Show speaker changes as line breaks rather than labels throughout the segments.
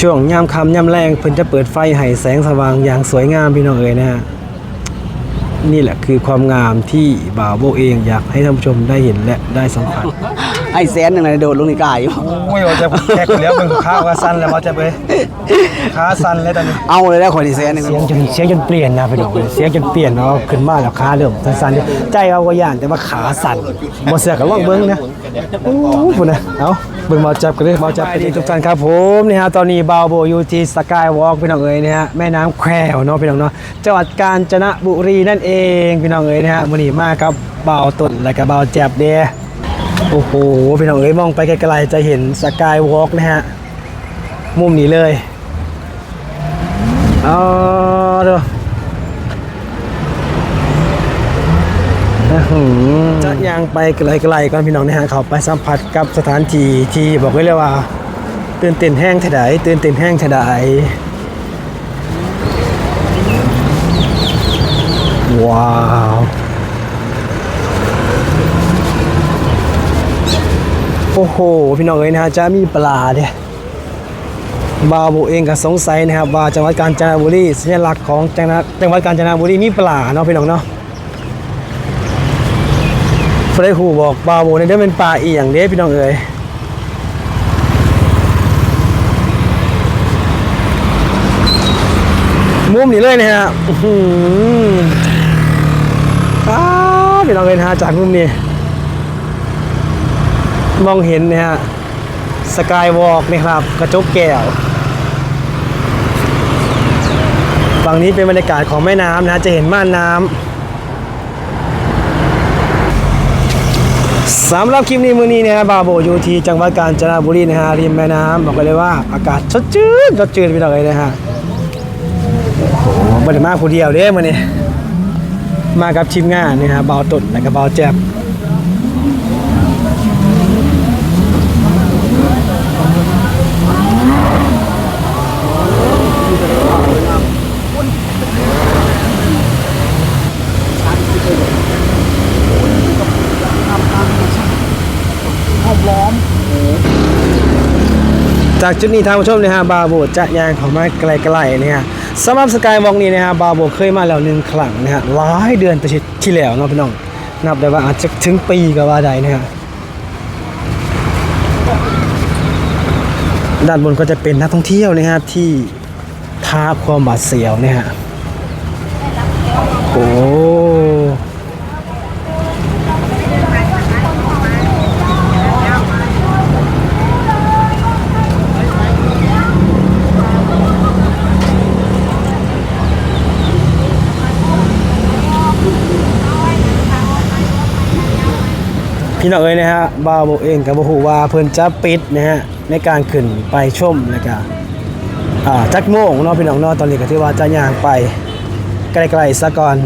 ช่วงยามค่ำยามแรงเพิ่นจะเปิดไฟให้แสงสว่างอย่างสวยงามพี่น้องเอ๋ยนะฮะนี่แหละคือความงามที่บ่าวโบเองอยากให้ท่านผู้ชมได้เห็นและได้สัมผัส
ไอ้แสนหนึ่งเลยโดดลงในกายอยู่
โอ้ยว่าจะแขกเหลียวมึงข้าวว่าสั้นแล้วว่าจะไปขาสั้นเลยตอนนี้
เอาเลยแล้วคนที่แสนหนึ่ง
เสียงจนเสียงจนเปลี่ยนนะพี่น้องเสียงจนเปลี่ยนเนาะขึ้นมาแล้วขาเริ่มสั้นๆใจเอาก็ย่านแต่ว่าขาสั่นบ่เสือกับล่องเบิ้งนะโอ้พุ่นนะเอา เบิ่งมาจับกันเลยมาจับกันทุกท่านครับผมนี่ฮะตอนนี้บาวโบอยู่ที่สกายวอล์กพี่น้องเอ๋ยนะฮะแม่น้ำแควเนาะพี่น้องเนาะจังหวัดกาญจนบุรีนั่นเองพี่น้องเอ๋ยนะฮะมื้อนี้มากับบ่าวตุ่นและก็บ่าวแจ็บเด้โอ้โหพี่น้องเอ๋ยมองไปไกลๆจะเห็นสกายวอล์กนะฮะมุมนี้เลยเอาเด้อ จะย่างไปไกลๆก่อนพี่น้องนะฮะเขาไปสัมผัสกับสถานที่ที่บอกไว้เลยว่า ตื่นเต้นแห้งเถดายตื่นเต้นแห้งเถดายว้าวโอ้โหพี่น้องเอ้ยนะฮะจะมีปลาเนี่ยบาบุเองก็สงสัยนะครับว่าจังหวัดกาญจนบุรีสัญลักษณ์ของจังหวัดกาญจนบุรีมีปลาเนาะพี่น้องเนาะ เฟรฮูบอกบาวบุเนี่ได้เป็นปลาอีอย่างเด้พี่น้องเอ๋ยมุมนี้เลยนะฮะอื้อหืออ้าพี่น้องเอ๋ยนะฮะจากมุมนี้ มองเห็นนะฮะสกายวอล์กนี่ครับ กระจกแก้วฝั่งนี้เป็นบรรยากาศของแม่น้ำนะจะเห็นม่านน้ำ สำหรับคลิปนี้มื้อนี้นะครับบาโบอยู่ที่จังหวัดกาญจนบุรีนะฮะริมแม่น้ำบอกกันเลยว่าอากาศสดชื่นสดชื่นไปเลยนะฮะโอ้โหบันมาผู้เดียวเด้มื้อนี้มากับทีมงานนะฮะเบาตุ่นและก็เบาแจ็บ จากจุดนี้ทางผู้ชมนะฮะบาโบจะยางของมาไกลๆเนะฮะสำหรับสกายวอล์กนี้นะฮะบาโบเคยมาแล้วหนึ่งครั้งนะฮะหลายเดือนแต่ที่แล้วเนาะพี่น้อง นับได้ว่าอาจจะถึงปีก็ว่าได้นะฮะด้านบนก็จะเป็นนักท่องเที่ยวนะฮะที่ท้าความบาดเสียวนะฮะโอ้ พี่น้องเอ้ยนะฮะบาวโบเองกับบ่ฮู้ว่าเพิ่นจะปิดนะฮะในการขึ้นไปชมแล้วก็อ่าจักโมงเนาะพี่น้องเนาะตอนนี้ก็ถือว่าจะย่างไปใกล้ๆซะก่อน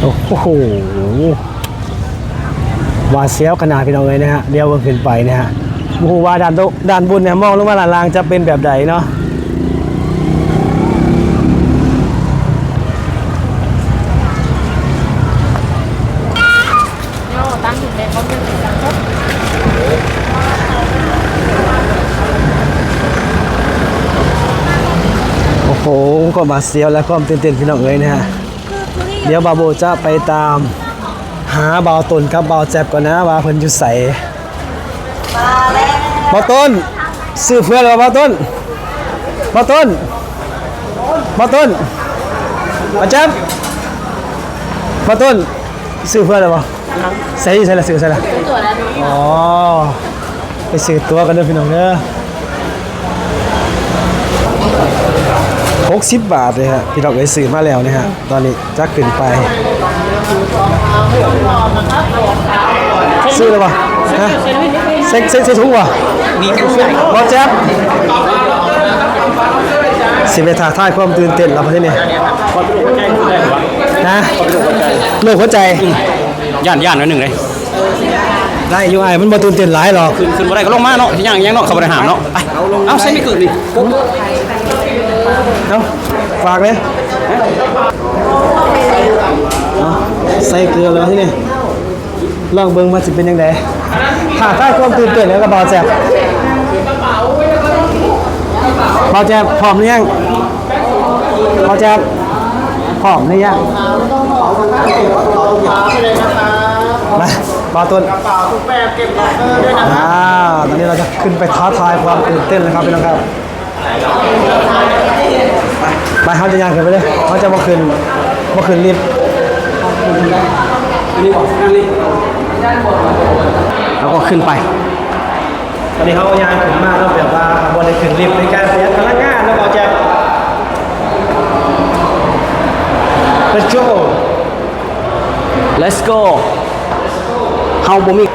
โอ้โหวาเสียวขนาดพี่น้องเอ้ยนะฮะเดี๋ยวก็ขึ้นไปนะฮะบ่ฮู้ว่าด้านโตด้านบนเนี่ยมองลงมาด้านล่างจะเป็นแบบใดเนาะ
ตั้งอยู่ในเขาเป็นการทด
โอ้โห ก็มาเซียวและความตื่นเต้นพี่น้องเอ้ยนะฮะ เดี๋ยวบาโบจะไปตามหาเบาตนครับเบาแจ็บก่อนนะว่าเพิ่นอยู่ใส่เบาต้นซื้อเพื่อนหรือเบาต้นเบาต้นเบาต้นเบาแจ็บเบาต้นซื้อเพื่อนหรือเปล่า ใส่ใส่ละซื้อใส่ละ
ตัวนั้น
อ๋อไปซื้อตัวกันเด้อพี่น้องเด้อ60บาทเลยฮะพี่น้องเอ้ยซื้อมาแล้วนะฮะตอนนี้จะขึ้นไปซื้อเลยป่ะฮะเซ็กเซ็กเซ็กถุงป่ะมีบอแจ๊บสิไปถ่ายทายความตื่นเต้นเราประเทศนี้นะโรคหัวใจ
ย่านย่านหน่อยหนึ่งเลย
ได้อยู่ไอ้มันบ่ตื่นเต้นหลายหรอก
ขึ้นขึ้นบ่ได้ก็ลงมาเนาะย่างย่างเนาะเขาบริหารเนาะไปเอาเส้นไม่ขึ้นนี่
เอ้าฝากเลยเอาใส่เกลือเลยที่นี่ลองเบิ่งว่าสิเป็นยังไงถ้าถ้าความตื่นเต้นแล้วก็เบาแจ๊บเบาแจ๊บพร้อมหรือยังเบาแจ๊บ พร้อมหรือยังมาเบาต้นอ้าวตอนนี้เราจะขึ้นไปท้าทายความตื่นเต้นเลยครับพี่น้องครับ ไปเขาจะย่างขึ้นไปเลยเขาจะมาขึ้นมาขึ้นลิฟต์
แล้วก็ขึ้นไป
ตอนนี้เขาก็ย่างขึ้นมาแล้วแบบว่าบนในขึ้นลิฟต์ในการประหยัดพลังงานแล้วก็จะ Let's go
let's go เฮาบ่มี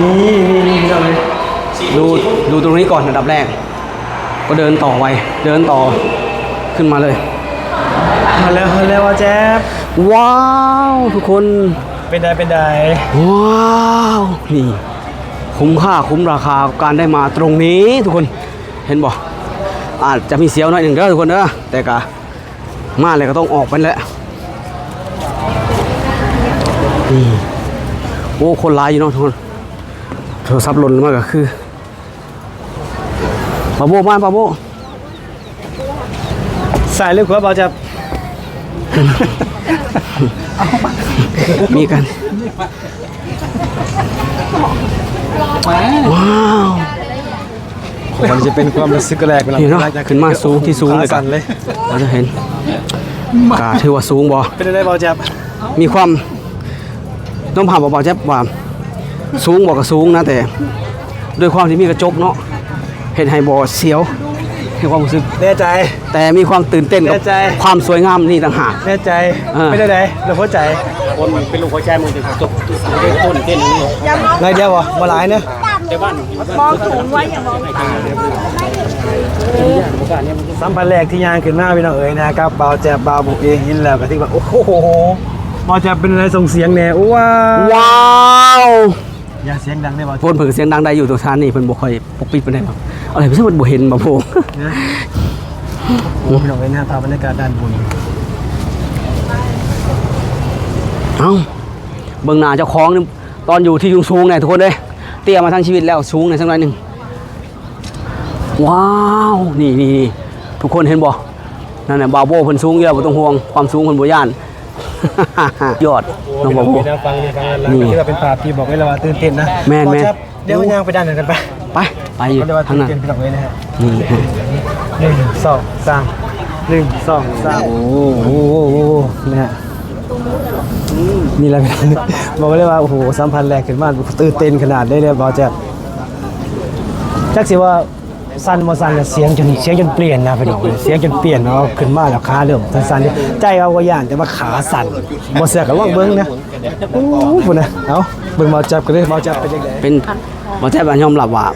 นี่นี่นี่นี่เอาเลย
ดูดูตรงนี้ก่อนอันดับแรก ก็เดินต่อไปเดินต่อขึ้นมาเลย
มาแล้วมาแล้วว่าแจ๊บ
ว้าว ทุกคน
เป็นไดเป็นได
ว้าวนี่ คุ้มค่าคุ้มราคากับการได้มาตรงนี้ทุกคนเห็นบ่อาจจะมีเสียวหน่อยหนึ่งเด้อทุกคนเด้อแต่กะ มาเลยก็ต้องออกไปแล้วนี่โอ้คนร้ายอยู่เนาะทุกคนโทรศัพท์หล่นมากก็คือปาโบมาปาโบ
สายเลือกหัวเบาแจ๊บ
มีกันว้าว
มันจะเป็นความรู้สึกแรกเวลา
นี่เนาะขึ้นมาสูงที่สูงเลย
ขาสั่นเลย
เราจะเห็นกาถือว่าสูงบ่
เป็นไดเบาแจ๊บ
มีความต้องผ่านเบาๆแจ๊บว่าสูงบอกกับสูงนะแต่ ด้วยความที่มีกระจกเนาะเห็นไฮบอเสียวให้ความรู้สึก
แน่ใจ
แต่มีความตื่นเต้นกับ
แน่ใจ
ความสวยงามนี่ต่างหาก
แน่ใจ
อ่า
ไม่ได้ไหนเราหัวใจ
คนเป็นลูกหัวใจมันจะจบต้นเต้นนี้
ไรเดียววะมาหลายเน อะ
มองสูงไว้อย่ามองต่ำ
สัมผัสแรกที่ยางขึ้นหน้าพี่น้องเอ๋ยนะครับเบาแจ๊บเบาบุกเองยินแล้วก็ที่ว่าโอ้โหเบาแจ๊บเป็นอะไรส่งเสียงแน่ว้าว
ว้าว
อย่าเสียงดังได้เบา
โฟนเผิงเสียงดังได้อยู่ตัวชานนี่เพิ่นบ่ค่อยปกปิดปานใดหรอกอะไรเพิ่นบ่เห็นบ่โพง
นะโอ้พี่น้องเอ๋ยนะภาพบรรยากาศด้านบน
เอ้าเบิ่งหน้าเจ้าของนี่ตอนอยู่ที่สูงๆเนี่ยทุกคนเด้ย ตี้ยมาทั้งชีวิตแล้วสูงในอยสักหน่อยหนึงว้าวนี่นี่นี่ทุกคนเห็นบ่นั่นน่ะบาวโบเพิ่นสูงอยู่แล้วบ่ต้องห่วงความสูงเพิ่นบ่ย่านยอดน้องบาวโบ
นะฟังนี่ฟังแล้ว
นี่
ก็ที่ว่าเป็นภาพที่บอกไว้แล้วว่าตื่นเต้นนะ
แม่น
เบา
แม่น
แจ๊บเดี๋ยวย่างไปด้านนั้นกันไป
ไปไปอยู่
เขาเรียกว่า
ทาง
ตื่น
นั้น
เต้นพี่น้องเอ๋ยนะฮะ
นี่
หนึ่งสองสามหนึ่งสองสามโอ้โหนะฮะ นี่แหละพี่น้องบอกเลยว่าโอ้โหสัมพันธ์แรกขึ้นมากตื่นเต้นขนาดได้เลยบาแจ๊บจักสิว่าสั้นบ่สั้นนะเสียงจนเสียงจนเปลี่ยนนะพี่น้องเสียงจนเปลี่ยนเนาะขึ้นมาแล้วขาเริ่มสั้นๆใจเอาก็ย่านแต่ว่าขาสั่นบ่เสียก็ลองเบิ่งนะโอ้พุ่นะเอ้าเบิ่งเบาจับกันเลยเบาจับเป็นจังได๋
เป็นบ่าวแจ๊บยอมรับว่า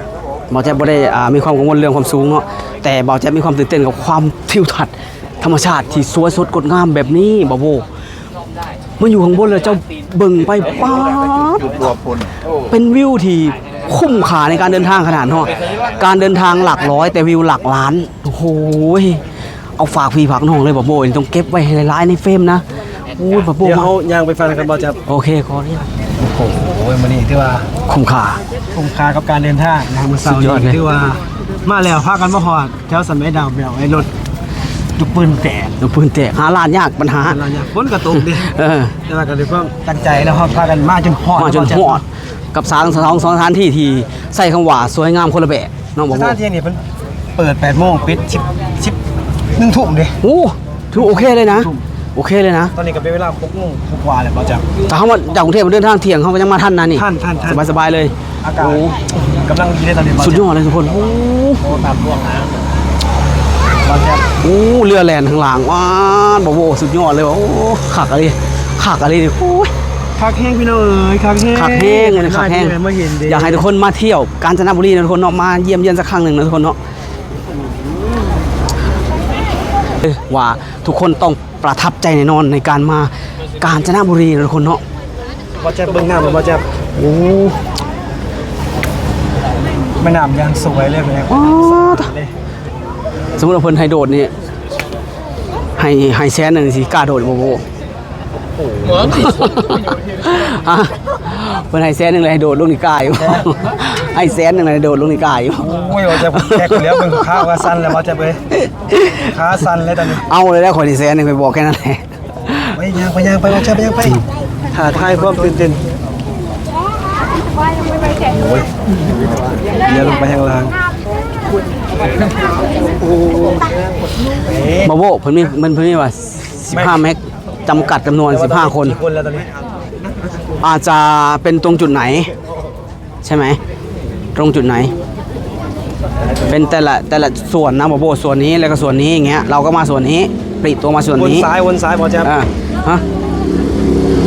บ่าแจ๊บบ่ได้อ่ามีความกังวลเรื่องความสูงเนาะแต่บ่าแจ๊บมีความตื่นเต้นกับความทิวทัศน์ธรรมชาติที่สวยสดงดงามแบบนี้บ่าวโบ มันอยู่ข้างบนเลยเจ้าเบิ่งไปป๊าดเป็นวิวที่คุ้มค่าในการเดินทางขนาดเนาะการเดินทางหลักร้อยแต่วิวหลักล้านโอ้โหเอาฝากพี่ฝากน้องเลยบ่าวโบต้องเก็บไว้ให้หลายๆในเฟรมนะโอ้ยบ่าวโบ
เดี๋ยว
มา
เฮาย่างไปฟังกันเบาจับ
โอเคขออนุญาต
โอ้โหมื้อนี้ถือว่า
คุ้มค่า
คุ้มค่ากับการเดินทางนะมื้อเช้า
สุดยอดเลย
ถือว่ามาแล้วพากันมาฮอดแถวสันไม้ดาวแมวไอ้รถ จุกปืนแตก
น้ำปืนแตกหาลานยากปัญหา
อะไรเนี่ยฝนก็ตกดิ
เออ
แต่ว่าก็ด้วยความตั้งใจแล้วเฮาพากันมาจนฮอด
มาจนหอดกับสางสองสองสถานที่ที่ใส่คำว่าสวยงามคนละแบบน้องบอก
ส
ว่า
ถานที่นี่เพิ่นเปิด8โมงปิด10 10 1ทุ่มดิ
โอ้ถือโอเคเลยนะ โอเคเลยนะ
ตอนนี้ก็เป็นเวลา6โมงกว่าแล้วบ่จับ
แต่เขามาจากกรุงเทพมาเดินทางเที่ยงเขาก็ยังมาทันนะนี่
ทันทันทัน
สบายสบายๆเลย
อากาศ
โอ้
กำลังดีเลยตอนนี้บ่
สุดยอดเลยทุกคนโอ้
โอ้ตามล่วงนะบ่จับ
โอ้เรือแลนข้างหลังว้าวบอกว่าสุดยอดเลยว่ะโอ้ขักอะไรขักอะไรดิโอ้ย
คักแห้งพี่น้องเอ้ยคักแห้ง
ขักแห้งเลยนะขักแห้ง
มาเห็นดิ
อยากให้ทุกคนมาเที่ยวกาญจนบุรีนะทุกคนเนาะมาเยี่ยมเยียนสักครั้งหนึ่งนะทุกคนเนาะเอ้ยว่าทุกคนต้องประทับใจแน่นอนในการมากาญจนบุรีนะทุกคนเนาะ
บ่จับเบิ่งหน้าบ่จับ
โอ้
แม่น้ำยางสวยเลยแม่
ว้าว
เลย
สมมติว่าเพิ่นให้โดดนี่ให้ให้แสนหนึ่งสิกล้าโดดบ่โบฮะเพิ่นให้แสนหนึงเลยให้โดดลงนี่กายอยู่ให้แสนหนึงเลยให้โดดลงนี่กายอยู่
โอ้ยว่าจะแขกเหลียวมึงข้าวว่าสั้นแล้วว่าจะไปขาสั้นเลยตอนนี้
เอาเลยแล้วขอที่แสนหนึงไปบอกแค่นั้นแหละ
ไปย่างไปย่างไปว่าจะไปย่างไปถ่าทายความตื่นเต้นโอ้ยเดี๋ยวลงไปข้างล่าง
บ่โบเพิ่นมีมันเพิ่นมีว่า 15แม็กจำกัดจำนวน 15 คน
กี่คนแล้วตอนนี้
อาจจะเป็นตรงจุดไหน ใช่ไหม ตรงจุดไหน เป็นแต่ละแต่ละส่วนนะบอโบส่วนนี้แล้วก็ส่วนนี้อย่างเงี้ยเราก็มาส่วนนี้ปลีตัวมาส่วน
วน
นี้
ซ้ายวนซ้ายพอจะ
อ่าฮะ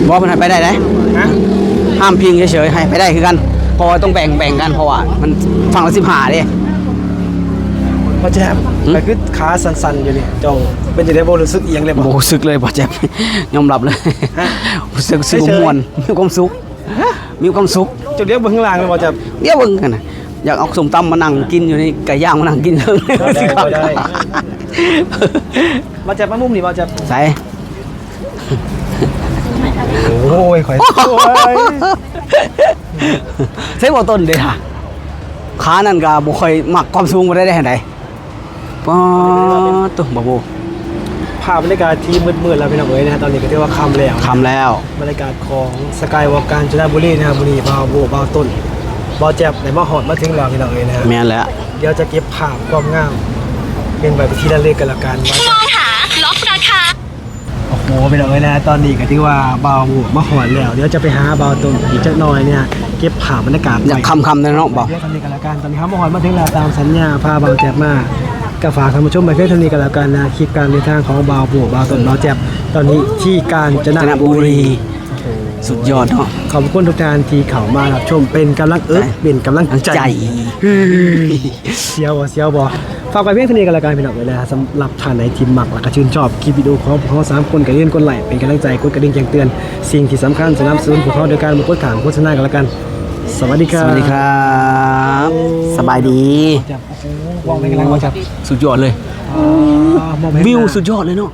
บอกมันให้ไปได้ไหม
ฮะ
ห้ามพิงเฉยๆให้ไปได้คือกันเพราะว่าต้องแบ่งแบ่งกันเพราะว่ามันฝั่งละสิบห้าดิ
พอจะไปคือขาสั้นๆอยู่นี่จงเป็นจะได้บ่รู้สึกเอียงเลยบ่
โบสึกเลยบอแจ็บยอมรับเลย
ฮะ
รู้สึกสึก
เฉยๆ
มวนมีความสุขมีความสุข
จุดเดียวเบิ่งข้างล่างเลยบ่จะ
เดี๋ยวเบิ่งกันนะอยากเอาสมตำมานั่งกินอยู่นี่ไก่ย่างมานั่งกินเพิ่ง
ได้ได้บ่จะมามุมนี่บ่จะ
ใส่
โอ้ยข่อยโอ้ย
ใช่บ่ต้นเด้ค่ะขานั่นก็บ่ค่อยมักความสูงบ่ได้ได้เห็นได ป๊อดตัวบ่โบ
ภาพบรรยากาศที่มืดๆแล้วพี่น้องเอ้ยนะฮะตอนนี้ก็ถือว่าค่ำแล้ว
คำแล้ว
บรรยากาศของสกายวอล์กการจนบุรีนะครับบุรีบาวโบบาวต้นบาวแจ็บในมาหอดมาถึงแล้วพี่น้องเอ้ยนะฮะ
แม่นแล้ว
เดี๋ยวจะเก็บภาพความงาม เป็นแบบที่ระลึกกันละกันว่า
มองหาล็อกราคา
โอ้โหพี่น้องเอ้ยนะฮะตอนนี้ก็ถือว่าบาวโบมาหอดแล้ว เดี๋ยวจะไปหาบาวต้นอีกจักหน่อยเนี่ยเก็บภาพบรรยากาศ
อยากคำคำนะเนาะบ่
เดี๋ยวตอนนี้กันละกันตอนนี้ครับมาหอดมาถึงแล้วตามสัญญาพาบาวแจ็บมา ก็ฝากท่านผู้ชมไปเพื่อเท่านี้กันแล้วกันนะคลิปการเดินทางของบาวโบบาวต้นบาวแจ็บตอนนี้ที่กาญจน
จันท
บุ
บุ
รี
รีสุดยอดเนาะ
ขอบคุณทุกท่านที่เข้ามารับชมเป็นกำลังเอิบเป็นกำลังใจ
ใจ
เฮ้ยเสียวบ่เสียวบ่ฝากไปเพียงเท่านี้กันละกันพี่น้องเลยนะสำหรับท่านไหนที่มักและก็ชื่นชอบคลิปวิดีโอของพวกเขาสามคนก็เล่นกดไลค์เป็นกำลังใจกดกระดิ่งแจ้งเตือน สิ่งที่สำคัญสนับสนุนพวกเขาโดยการมากดขางโฆษณากันละกัน สวัสดีค
ส
รับ
วัสดีครับ สบายดี
จับโอ้โหวางไปกำลังวางจับ
สุดยอดเลย
อ่ามองไปข้างหน้า
วิวสุดยอดเลยเนาะ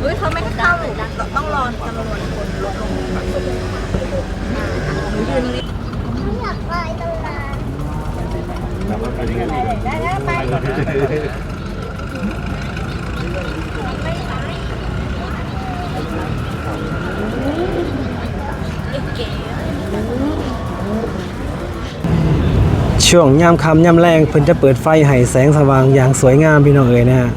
เฮ้ยเขาไม่ให้เข้าเลยนะต้องรอจำนวนคนลดลง
ช่วงยามค่ำยามแรงเพิ่นจะเปิดไฟให้แสงสว่างอย่างสวยงามพี่น้องเอ๋ยนะฮะ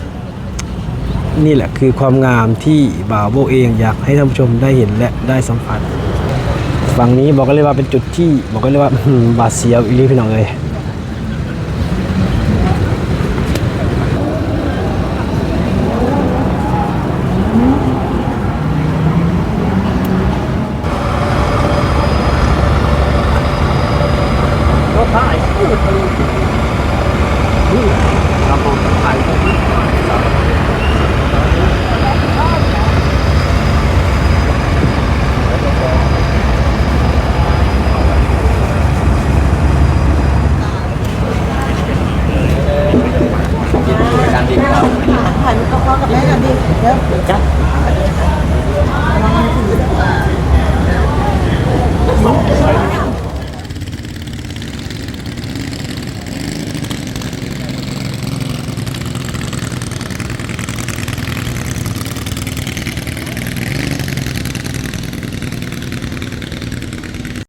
นี่แหละคือความงามที่บ่าวโบเองอยากให้ท่านผู้ชมได้เห็นและได้สัมผัสฝั่งนี้บอกกันเลยว่าเป็นจุดที่บอกกันเลยว่าอื้อหือบาดเสียวอีลีพี่น้องเอ๋ย